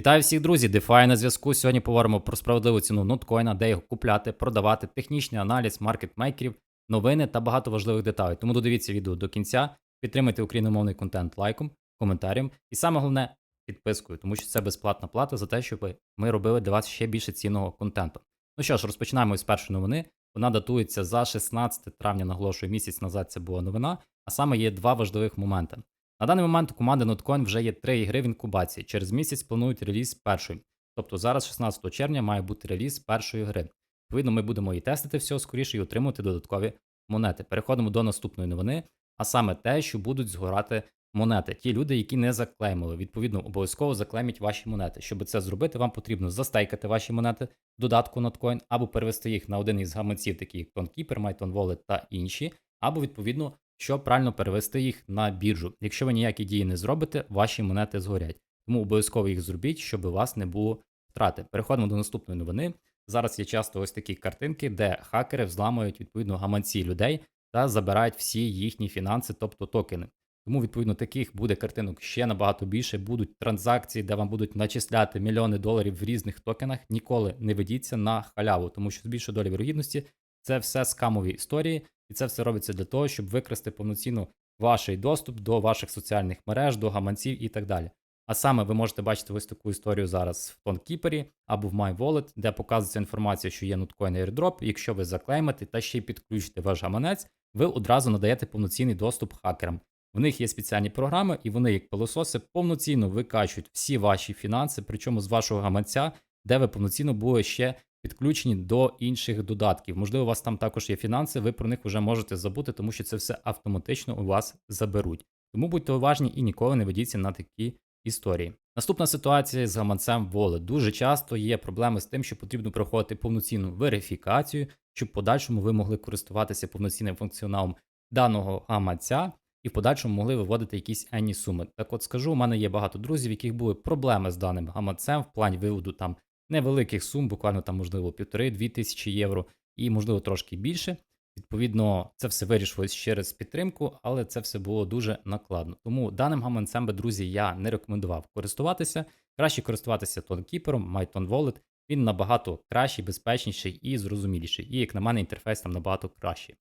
Вітаю всіх, друзі! DeFi на зв'язку. Сьогодні поговоримо про справедливу ціну ноткоїна, де його купляти, продавати, технічний аналіз маркетмейкерів, новини та багато важливих деталей. Тому додивіться відео до кінця, підтримайте україномовний контент лайком, коментарем і саме головне підпискою, тому що це безплатна плата за те, щоб ми робили для вас ще більше цінного контенту. Ну що ж, розпочинаємо з першої новини. Вона датується за 16 травня, наголошую, місяць назад це була новина. А саме є два важливих моменти. На даний момент у команди Notcoin вже є три ігри в інкубації. Через місяць планують реліз першої. Тобто зараз, 16 червня, має бути реліз першої гри. Відповідно, ми будемо її тестити всього скоріше і отримувати додаткові монети. Переходимо до наступної новини, а саме те, що будуть згорати монети. Ті люди, які не заклеймили, відповідно, обов'язково заклейміть ваші монети. Щоб це зробити, вам потрібно застейкати ваші монети додатку Notcoin, або перевести їх на один із гаманців, таких як TonKeeper, MyTonWallet та інші, або відповідно щоб правильно перевести їх на біржу. Якщо ви ніякі дії не зробите, ваші монети згорять. Тому обов'язково їх зробіть, щоб у вас не було втрати. Переходимо до наступної новини. Зараз є часто ось такі картинки, де хакери взламують відповідно гаманці людей та забирають всі їхні фінанси, тобто токени. Тому, відповідно, таких буде картинок ще набагато більше. Будуть транзакції, де вам будуть начисляти мільйони доларів в різних токенах. Ніколи не ведіться на халяву, тому що з більшою долі вірогідності це все скамові історії, і це все робиться для того, щоб викрасти повноцінно ваш доступ до ваших соціальних мереж, до гаманців і так далі. А саме ви можете бачити ось таку історію зараз в TonKeeper або в MyWallet, де показується інформація, що є Notcoin airdrop. Якщо ви заклеймите та ще й підключите ваш гаманець, ви одразу надаєте повноцінний доступ хакерам. В них є спеціальні програми, і вони, як пилососи, повноцінно викачують всі ваші фінанси, причому з вашого гаманця, де ви повноцінно були ще підключені до інших додатків. Можливо, у вас там також є фінанси, ви про них вже можете забути, тому що це все автоматично у вас заберуть. Тому будьте уважні і ніколи не ведіться на такі історії. Наступна ситуація з гаманцем Wallet. Дуже часто є проблеми з тим, що потрібно проходити повноцінну верифікацію, щоб в подальшому ви могли користуватися повноцінним функціоналом даного гаманця. І в подальшому могли виводити якісь енні суми. Так от скажу, у мене є багато друзів, яких були проблеми з даним гаманцем в плані виводу там невеликих сум, буквально там, можливо, півтори-дві тисячі євро, і, можливо, трошки більше. Відповідно, це все вирішилось через підтримку, але це все було дуже накладно. Тому даним гаманцем, друзі, я не рекомендував користуватися. Краще користуватися тонкіпером, MyTon Wallet. Він набагато кращий, безпечніший і зрозуміліший. І, як на мене, інтерфейс там набагато кращий.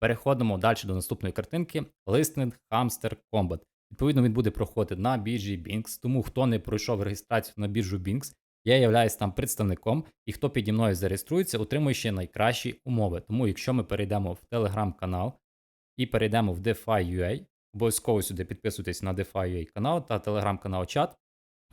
Переходимо далі до наступної картинки: Listing Hamster Combat. Відповідно, він буде проходити на біржі Binx, тому хто не пройшов реєстрацію на біржу Binx, я являюсь там представником, і хто піді мною зареєструється, отримує ще найкращі умови. Тому, якщо ми перейдемо в телеграм-канал і перейдемо в DeFi.ua, обов'язково сюди підписуйтесь на DeFi.ua канал та телеграм-канал чат,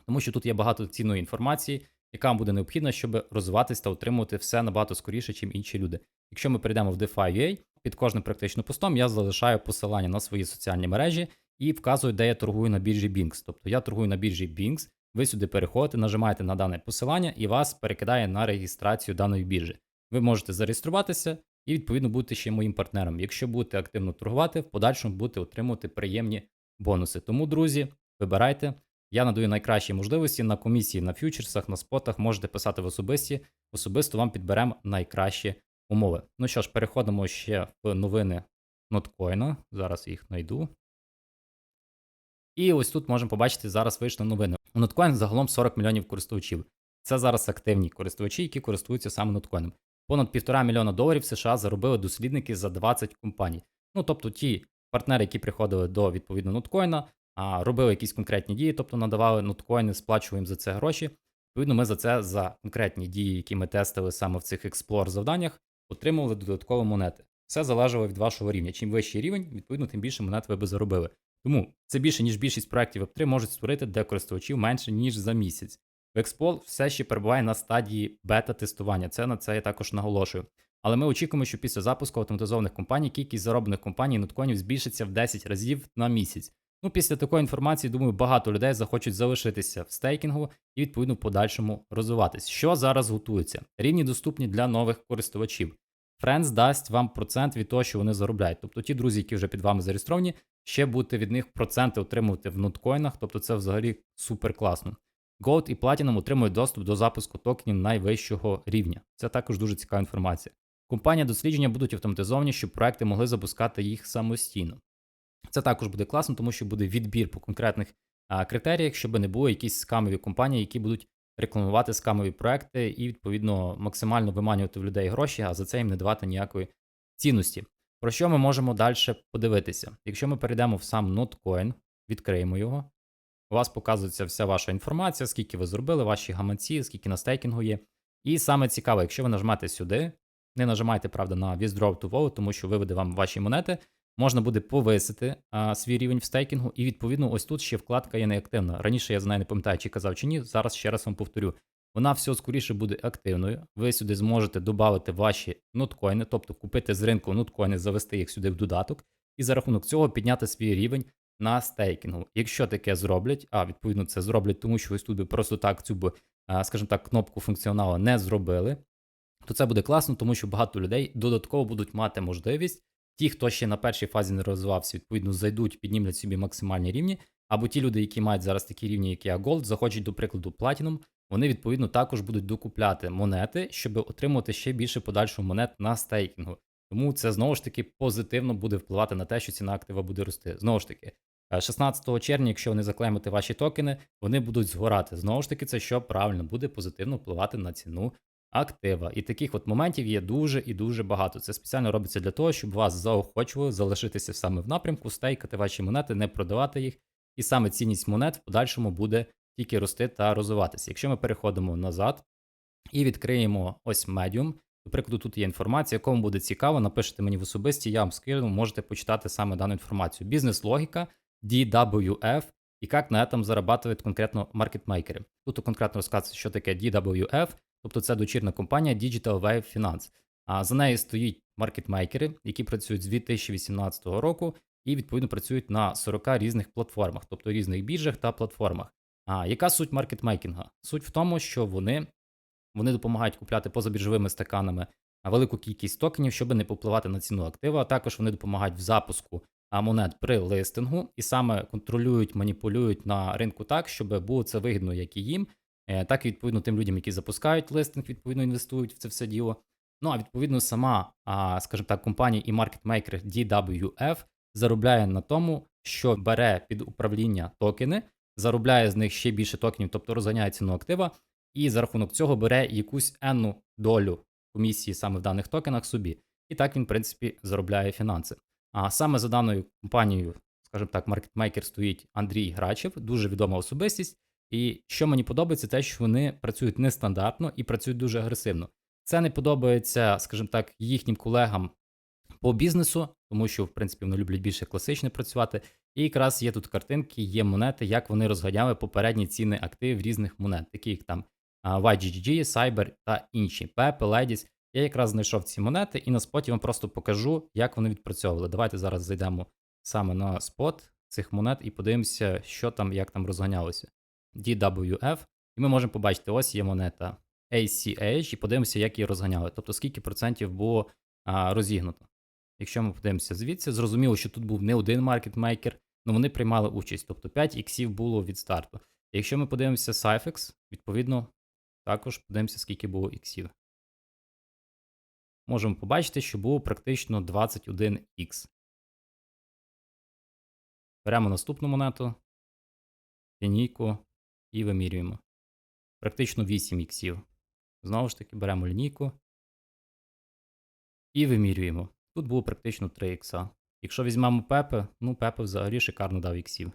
тому що тут є багато цінної інформації, яка вам буде необхідна, щоб розвиватись та отримувати все набагато скоріше, ніж інші люди. Якщо ми перейдемо в DeFi.ua, під кожним практично постом я залишаю посилання на свої соціальні мережі і вказую, де я торгую на біржі Binx. Тобто я торгую на біржі Binx, ви сюди переходите, нажимаєте на дане посилання і вас перекидає на реєстрацію даної біржі. Ви можете зареєструватися і, відповідно, бути ще моїм партнером. Якщо будете активно торгувати, в подальшому будете отримувати приємні бонуси. Тому, друзі, вибирайте. Я надаю найкращі можливості на комісії, на фьючерсах, на спотах. Можете писати в особисті. Особисто вам підберемо найкращі умови. Ну що ж, переходимо ще в новини ноткоїна. Зараз їх знайду. І ось тут можемо побачити, зараз вийшли новини. У Notcoin загалом 40 мільйонів користувачів. Це зараз активні користувачі, які користуються саме Notcoin. Понад півтора мільйона доларів США заробили дослідники за 20 компаній. Ну тобто ті партнери, які приходили до відповідно ноткоїна, робили якісь конкретні дії, тобто надавали ноткоїни, сплачували їм за це гроші. Відповідно, ми за це за конкретні дії, які ми тестили саме в цих експлор завданнях, отримували додаткові монети. Все залежало від вашого рівня. Чим вищий рівень, відповідно, тим більше монет ви би заробили. Тому це більше, ніж більшість проєктів Web3 можуть створити для користувачів менше, ніж за місяць. Векспол все ще перебуває на стадії бета-тестування. Це на це я також наголошую. Але ми очікуємо, що після запуску автоматизованих компаній кількість зароблених компаній ноткоїнів збільшиться в 10 разів на місяць. Ну, після такої інформації, думаю, багато людей захочуть залишитися в стейкінгу і відповідно в подальшому розвиватись. Що зараз готується? Рівні доступні для нових користувачів. Friends дасть вам процент від того, що вони заробляють. Тобто ті друзі, які вже під вами зареєстровані, ще будете від них проценти отримувати в ноткоїнах, тобто це взагалі супер класно. Gold і Platinum отримують доступ до запуску токенів найвищого рівня. Це також дуже цікава інформація. Компанія дослідження будуть автоматизовані, щоб проекти могли запускати їх самостійно. Це також буде класно, тому що буде відбір по конкретних а, критеріях, щоб не було якісь скамові компанії, які будуть рекламувати скамові проекти і, відповідно, максимально виманювати в людей гроші, а за це їм не давати ніякої цінності. Про що ми можемо далі подивитися? Якщо ми перейдемо в сам NotCoin, відкриємо його, у вас показується вся ваша інформація, скільки ви зробили, ваші гаманці, скільки на стейкінгу є. І саме цікаве, якщо ви нажмете сюди, не нажимайте, правда, на Withdraw to Wallet, тому що виведе вам ваші монети, можна буде повисити а, свій рівень в стейкінгу, і відповідно ось тут ще вкладка є неактивна. Раніше я неї не пам'ятаю, чи казав чи ні. Зараз ще раз вам повторю. Вона все скоріше буде активною. Ви сюди зможете додати ваші ноткоїни, тобто купити з ринку ноткоїни, завести їх сюди в додаток, і за рахунок цього підняти свій рівень на стейкінгу. Якщо таке зроблять, а відповідно це зроблять, тому що ось тут би просто так цю б, скажімо так, кнопку функціоналу не зробили, то це буде класно, тому що багато людей додатково будуть мати можливість. Ті, хто ще на першій фазі не розвивався, відповідно зайдуть, піднімлять собі максимальні рівні. Або ті люди, які мають зараз такі рівні, як я Gold, захочуть, до прикладу, Platinum, вони відповідно також будуть докупляти монети, щоб отримувати ще більше подальшого монет на стейкінгу. Тому це знову ж таки позитивно буде впливати на те, що ціна актива буде рости. Знову ж таки, е, 16 червня, якщо ви не заклеймите ваші токени, вони будуть згорати. Знову ж таки, це що правильно буде позитивно впливати на ціну актива. І таких от моментів є дуже і дуже багато. Це спеціально робиться для того, щоб вас заохочували залишитися саме в напрямку, стейкати ваші монети, не продавати їх. І саме цінність монет в подальшому буде тільки рости та розвиватися. Якщо ми переходимо назад і відкриємо ось Medium, до прикладу, тут є інформація, якому буде цікаво, напишете мені в особисті, я вам скину, можете почитати саме дану інформацію. Бізнес-логіка, DWF і як на этом зарабатывают конкретно маркетмейкери. Тут конкретно розказується, що таке DWF, тобто це дочірна компанія Digital Wave Finance. А за нею стоїть маркетмейкери, які працюють з 2018 року і відповідно працюють на 40 різних платформах, тобто різних біржах та платформах. А яка суть маркетмейкінга? Суть в тому, що вони, вони допомагають купляти позабіржовими стаканами велику кількість токенів, щоб не попливати на ціну актива. А також вони допомагають в запуску монет при листингу і саме контролюють, маніпулюють на ринку так, щоб було це вигідно як і їм, так і відповідно тим людям, які запускають листинг, відповідно інвестують в це все діло. Ну а відповідно сама, скажімо так, компанія і маркетмейкер DWF заробляє на тому, що бере під управління токени, заробляє з них ще більше токенів, тобто розганяє ціну актива, і за рахунок цього бере якусь енну долю комісії саме в даних токенах собі. І так він, в принципі, заробляє фінанси. А саме за даною компанією, скажімо так, маркетмейкер стоїть Андрій Грачев, дуже відома особистість. І що мені подобається, те, що вони працюють нестандартно і працюють дуже агресивно. Це не подобається, скажімо так, їхнім колегам по бізнесу, тому що, в принципі, вони люблять більше класично працювати. І якраз є тут картинки, є монети, як вони розганяли попередні ціни активів різних монет, такі як там YGG, Cyber та інші, Pepe, Ladies. Я якраз знайшов ці монети і на споті вам просто покажу, як вони відпрацьовували. Давайте зараз зайдемо саме на спот цих монет і подивимося, що там, як там розганялося. DWF, і ми можемо побачити, ось є монета ACH, і подивимося, як її розганяли. Тобто скільки процентів було а, розігнуто. Якщо ми подивимося звідси, зрозуміло, що тут був не один маркетмейкер, але вони приймали участь, тобто 5 іксів було від старту. Якщо ми подивимося Cyfex, відповідно, також подивимося, скільки було іксів. Можемо побачити, що було практично 21х. Беремо наступну монету, лінійку і вимірюємо. Практично 8 іксів. Знову ж таки, беремо лінійку і вимірюємо. Тут було практично 3 ікса. Якщо візьмемо Пепе, ну Пепе взагалі шикарно дав іксів.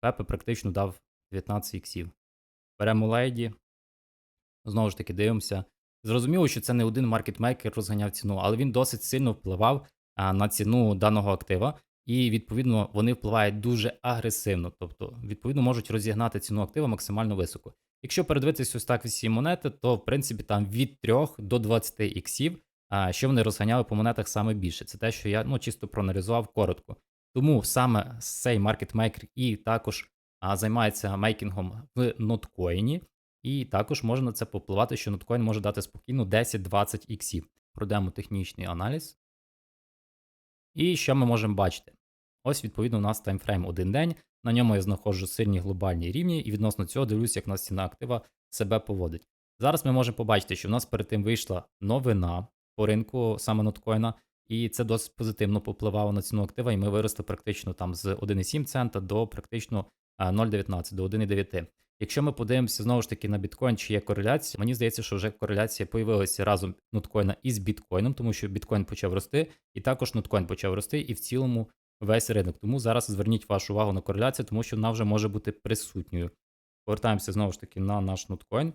Пепе практично дав 19 іксів. Беремо лейді. Знову ж таки, дивимося. Зрозуміло, що це не один маркетмейкер розганяв ціну, але він досить сильно впливав на ціну даного актива, і відповідно вони впливають дуже агресивно, тобто, відповідно, можуть розігнати ціну актива максимально високо. Якщо передивитися ось так всі монети, то в принципі там від 3 до 20 іксів, що вони розганяли по монетах саме більше. Це те, що я ну, чисто проаналізував коротко. Тому саме цей маркетмейкер і також а, займається мейкінгом в ноткоїні. І також можна на це попливати, що ноткоін може дати спокійно 10-20 іксів. Пройдемо технічний аналіз. І що ми можемо бачити? Ось, відповідно, у нас таймфрейм один день. На ньому я знаходжу сильні глобальні рівні, і відносно цього дивлюся, як у нас ціна актива себе поводить. Зараз ми можемо побачити, що в нас перед тим вийшла новина по ринку саме ноткоїна, і це досить позитивно попливало на ціну актива, і ми виросли практично там з 1,7 цента до практично 0,19, до 1,9. Якщо ми подивимося знову ж таки на біткоін, чи є кореляція, мені здається, що вже кореляція появилася разом ноткоїна із біткоїном, тому що біткоін почав рости, і також ноткоін почав рости, і в цілому весь ринок. Тому зараз зверніть вашу увагу на кореляцію, тому що вона вже може бути присутньою. Повертаємося знову ж таки на наш ноткоін.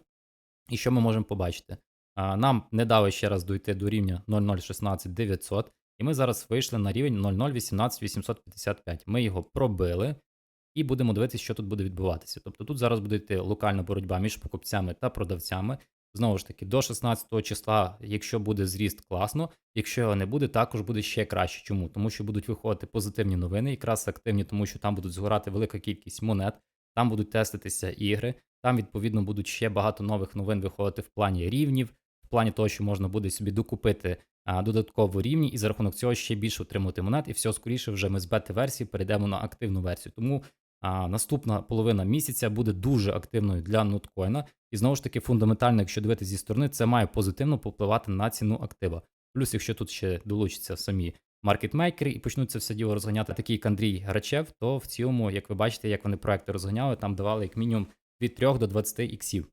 І що ми можемо побачити? Нам не дали ще раз дойти до рівня 0016900, 900, і ми зараз вийшли на рівень 0018855. 855. Ми його пробили і будемо дивитися, що тут буде відбуватися. Тобто тут зараз буде йти локальна боротьба між покупцями та продавцями. Знову ж таки, до 16 числа, якщо буде зріст, класно. Якщо його не буде, також буде ще краще. Чому? Тому що будуть виходити позитивні новини, якраз активні, тому що там будуть згорати велика кількість монет, там будуть теститися ігри, там, відповідно, будуть ще багато нових новин виходити в плані рівнів, в плані того, що можна буде собі докупити а, додатково рівні, і за рахунок цього ще більше отримувати монет, і все скоріше вже ми з бети-версії перейдемо на активну версію. Тому наступна половина місяця буде дуже активною для ноткоїна. І знову ж таки, фундаментально, якщо дивитися зі сторони, це має позитивно попливати на ціну актива. Плюс, якщо тут ще долучаться самі маркетмейкери і почнуть це все діло розганяти, такий як Андрій Грачев, то в цілому, як ви бачите, як вони проекти розганяли, там давали як мінімум від 3 до 20 іксів.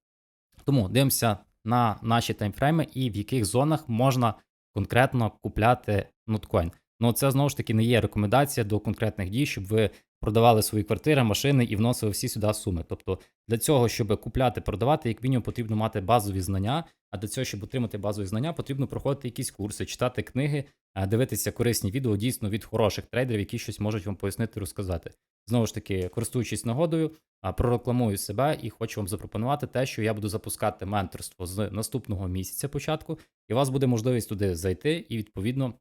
Тому дивимося на наші таймфрейми і в яких зонах можна конкретно купляти ноткоін. Ну, це знову ж таки не є рекомендація до конкретних дій, щоб ви продавали свої квартири, машини і вносили всі сюди суми. Тобто для цього, щоб купляти, продавати, як мінімум потрібно мати базові знання. А для цього, щоб отримати базові знання, потрібно проходити якісь курси, читати книги, дивитися корисні відео дійсно від хороших трейдерів, які щось можуть вам пояснити, розказати. Знову ж таки, користуючись нагодою, прорекламую себе і хочу вам запропонувати те, що я буду запускати менторство з наступного місяця початку, і у вас буде можливість туди зайти і відповідно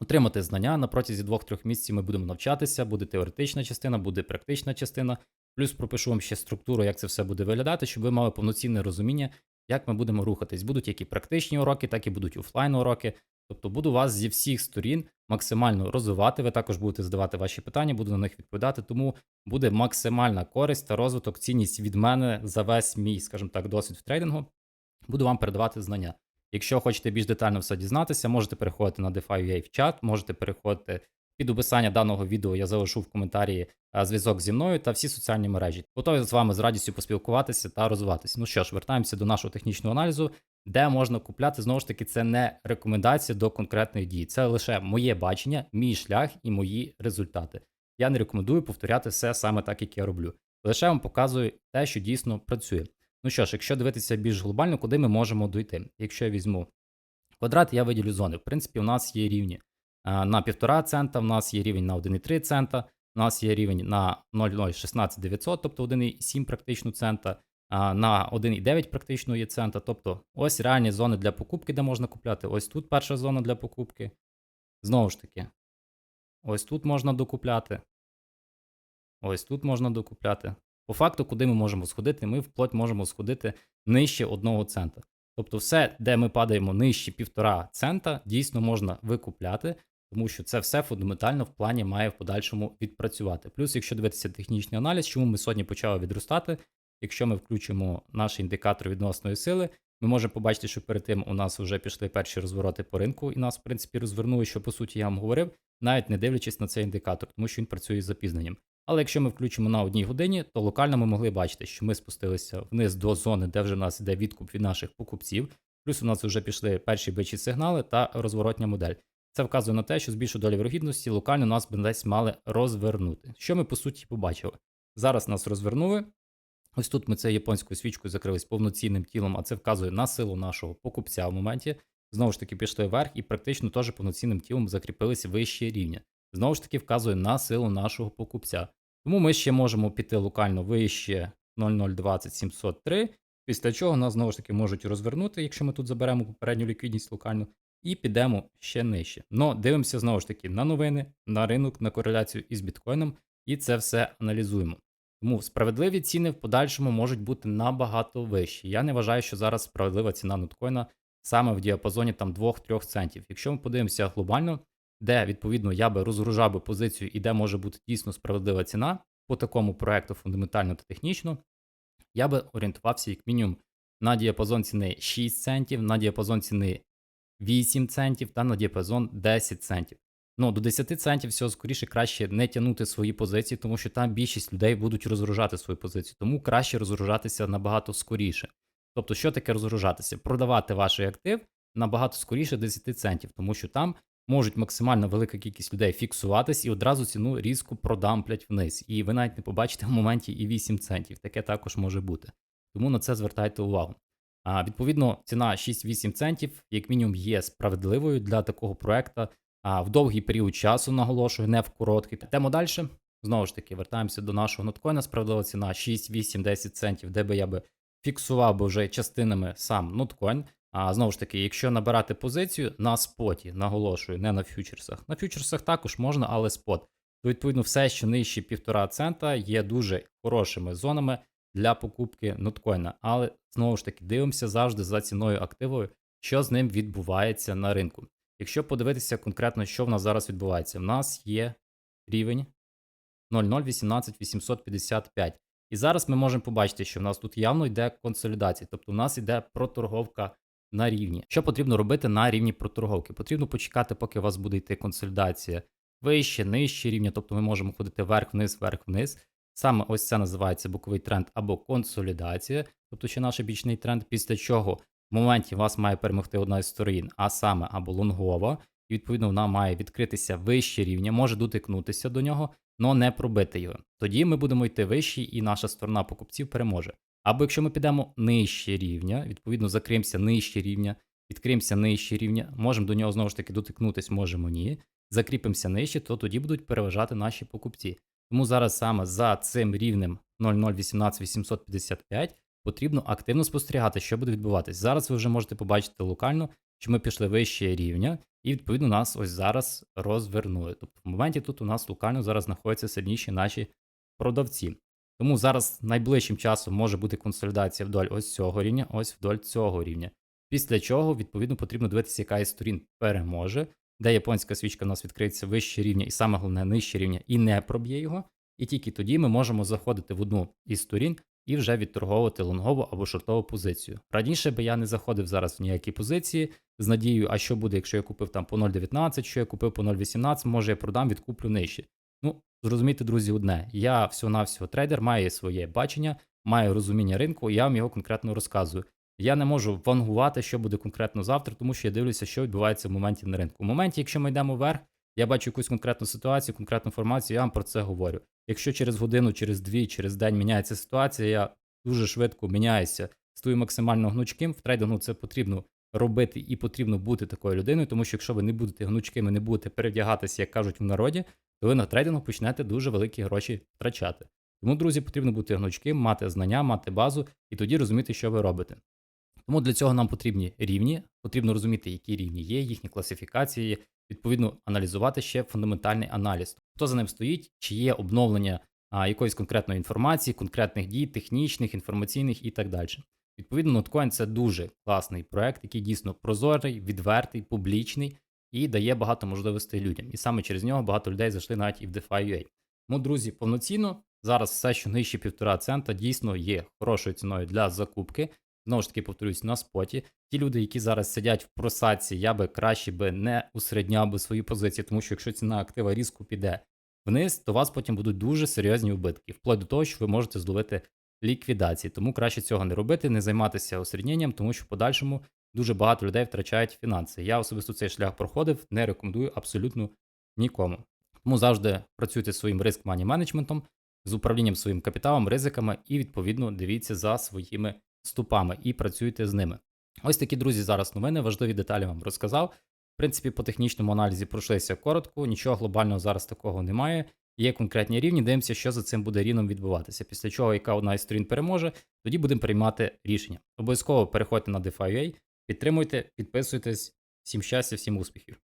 отримати знання. На протязі 2-3 місяців ми будемо навчатися, буде теоретична частина, буде практична частина. Плюс пропишу вам ще структуру, як це все буде виглядати, щоб ви мали повноцінне розуміння, як ми будемо рухатись. Будуть як і практичні уроки, так і будуть офлайн уроки. Тобто буду вас зі всіх сторін максимально розвивати. Ви також будете задавати ваші питання, буду на них відповідати. Тому буде максимальна користь та розвиток, цінність від мене за весь мій, скажімо так, досвід в трейдингу. Буду вам передавати знання. Якщо хочете більш детально все дізнатися, можете переходити на DeFi.ua в чат, можете переходити під описання даного відео. Я залишу в коментарі зв'язок зі мною та всі соціальні мережі. Готові з вами з радістю поспілкуватися та розвиватися. Ну що ж, вертаємося до нашого технічного аналізу, де можна купляти. Знову ж таки, це не рекомендація до конкретної дії. Це лише моє бачення, мій шлях і мої результати. Я не рекомендую повторяти все саме так, як я роблю. Лише вам показую те, що дійсно працює. Ну що ж, якщо дивитися більш глобально, куди ми можемо дойти? Якщо я візьму квадрат, я виділю зони. В принципі, у нас є рівні на 1,5 цента, у нас є рівень на 1,3 цента, у нас є рівень на 0,016900, тобто 1,7 практично цента, на 1,9 практично є цента. Тобто ось реальні зони для покупки, де можна купляти. Ось тут перша зона для покупки. Знову ж таки, ось тут можна докупляти. Ось тут можна докупляти. По факту, куди ми можемо сходити, ми вплоть можемо сходити нижче 1 цента. Тобто, все, де ми падаємо нижче 1,5 цента, дійсно можна викупляти, тому що це все фундаментально в плані має в подальшому відпрацювати. Плюс, якщо дивитися технічний аналіз, чому ми сьогодні почали відростати, якщо ми включимо наш індикатор відносної сили, ми можемо побачити, що перед тим у нас вже пішли перші розвороти по ринку, і нас, в принципі, розвернули, що по суті я вам говорив, навіть не дивлячись на цей індикатор, тому що він працює з запізненням. Але якщо ми включимо на одній годині, то локально ми могли бачити, що ми спустилися вниз до зони, де вже в нас йде відкуп від наших покупців. Плюс у нас вже пішли перші бичі сигнали та розворотня модель. Це вказує на те, що з більшою долі вірогідності локально нас би десь мали розвернути. Що ми по суті побачили? Зараз нас розвернули. Ось тут ми це японською свічкою закрились повноцінним тілом, а це вказує на силу нашого покупця в моменті. Знову ж таки, пішли вверх і практично теж повноцінним тілом закріпилися вище рівня. Знову ж таки, вказує на силу нашого покупця. Тому ми ще можемо піти локально вище 0020703, після чого нас знову ж таки можуть розвернути, якщо ми тут заберемо попередню ліквідність локально, і підемо ще нижче. Но дивимося знову ж таки на новини, на ринок, на кореляцію із біткоїном, і це все аналізуємо. Тому справедливі ціни в подальшому можуть бути набагато вищі. Я не вважаю, що зараз справедлива ціна ноткоїна саме в діапазоні там 2-3 центів. Якщо ми подивимося глобально, де відповідно я би розгружав би позицію і де може бути дійсно справедлива ціна по такому проекту фундаментально та технічно, я би орієнтувався як мінімум на діапазон ціни 6 центів, на діапазон ціни 8 центів та на діапазон 10 центів. Ну, до 10 центів всього скоріше краще не тягнути свої позиції, тому що там більшість людей будуть розгружати свої позиції. Тому краще розгружатися набагато скоріше. Тобто, що таке розгружатися? Продавати ваш актив набагато скоріше 10 центів, тому що там можуть максимально велика кількість людей фіксуватись і одразу ціну різко продамплять вниз. І ви навіть не побачите в моменті і 8 центів. Таке також може бути. Тому на це звертайте увагу. А, відповідно, ціна 6-8 центів, як мінімум, є справедливою для такого проекту а, в довгий період часу, наголошую, не в короткий. Йдемо далі. Знову ж таки, вертаємося до нашого ноткоїна. Справедлива ціна 6, 8, 10 центів, де би я би фіксував би вже частинами сам ноткоін. А знову ж таки, якщо набирати позицію на споті, наголошую, не на фьючерсах. На фьючерсах також можна, але спот. То відповідно, все, що нижче 1,5 цента, є дуже хорошими зонами для покупки ноткоїна. Але знову ж таки, дивимося завжди за ціною активою, що з ним відбувається на ринку. Якщо подивитися конкретно, що в нас зараз відбувається, в нас є рівень 0018855. І зараз ми можемо побачити, що в нас тут явно йде консолідація, тобто у нас йде проторговка на рівні. Що потрібно робити на рівні проторговки? Потрібно почекати, поки у вас буде йти консолідація вище, нижче рівня, тобто ми можемо ходити вверх-вниз, вверх-вниз. Саме ось це називається боковий тренд або консолідація, тобто ще наш бічний тренд, після чого в моменті вас має перемогти одна із сторін, а саме або лонгова, і відповідно вона має відкритися вище рівня, може дотикнутися до нього, але не пробити його. Тоді ми будемо йти вище, і наша сторона покупців переможе. Або якщо ми підемо нижче рівня, відповідно закриємося нижче рівня, відкриємося нижче рівня, можемо до нього знову ж таки дотикнутися, можемо ні. Закріпимося нижче, то тоді будуть переважати наші покупці. Тому зараз саме за цим рівнем 0018855 потрібно активно спостерігати, що буде відбуватись. Зараз ви вже можете побачити локально, що ми пішли вище рівня, і відповідно нас ось зараз розвернули. Тобто в моменті тут у нас локально зараз знаходяться сильніші наші продавці. Тому зараз найближчим часом може бути консолідація вдоль ось цього рівня, ось вдоль цього рівня. Після чого, відповідно, потрібно дивитися, яка із сторін переможе, де японська свічка у нас відкриється вище рівня, і саме головне нижче рівня, і не проб'є його. І тільки тоді ми можемо заходити в одну із сторін і вже відторговувати лонгову або шортову позицію. Раніше би я не заходив зараз в ніякі позиції з надією, а що буде, якщо я купив там по 0,19, що я купив по 0,18, може я продам, відкуплю нижче. Ну, зрозумійте, друзі, одне. Я всього-навсього трейдер, маю своє бачення, маю розуміння ринку, і я вам його конкретно розказую. Я не можу вангувати, що буде конкретно завтра, тому що я дивлюся, що відбувається в моменті на ринку. У моменті, якщо ми йдемо вверх, я бачу якусь конкретну ситуацію, конкретну інформацію, я вам про це говорю. Якщо через годину, через дві, через день міняється ситуація, я дуже швидко міняюся, стою максимально гнучким. В трейдингу це потрібно робити і потрібно бути такою людиною, тому що якщо ви не будете гнучкими, не будете перевдягатися, як кажуть в народі, то ви на трейдингу почнете дуже великі гроші втрачати. Тому, друзі, потрібно бути гнучким, мати знання, мати базу і тоді розуміти, що ви робите. Тому для цього нам потрібні рівні, потрібно розуміти, які рівні є, їхні класифікації, відповідно, аналізувати ще фундаментальний аналіз. Хто за ним стоїть, чи є обновлення а, якоїсь конкретної інформації, конкретних дій, технічних, інформаційних і так далі. Відповідно, Notcoin – це дуже класний проект, який дійсно прозорий, відвертий, публічний і дає багато можливостей людям. І саме через нього багато людей зайшли навіть і в DeFi.ua. Тому, друзі, повноцінно зараз все, що нижче 1,5 цента, дійсно є хорошою ціною для закупки. Знову ж таки, повторюсь, на споті. Ті люди, які зараз сидять в просадці, я би краще би не усередняв би свої позиції, тому що якщо ціна актива різко піде вниз, то у вас потім будуть дуже серйозні убитки, вплоть до того, що ви можете зловити ліквідації. Тому краще цього не робити, не займатися осередненням, тому що в подальшому дуже багато людей втрачають фінанси. Я особисто цей шлях проходив, не рекомендую абсолютно нікому. Тому завжди працюйте своїм риск мані менеджментом, з управлінням своїм капіталом, ризиками і, відповідно, дивіться за своїми ступами і працюйте з ними. Ось такі, друзі, зараз новини, важливі деталі вам розказав. В принципі, по технічному аналізі пройшлися коротко, нічого глобального зараз такого немає. Є конкретні рівні, дивимося, що за цим буде рівном відбуватися. Після чого, яка одна із сторін переможе, тоді будемо приймати рішення. Обов'язково переходьте на DeFi.ua, підтримуйте, підписуйтесь. Всім щастя, всім успіхів!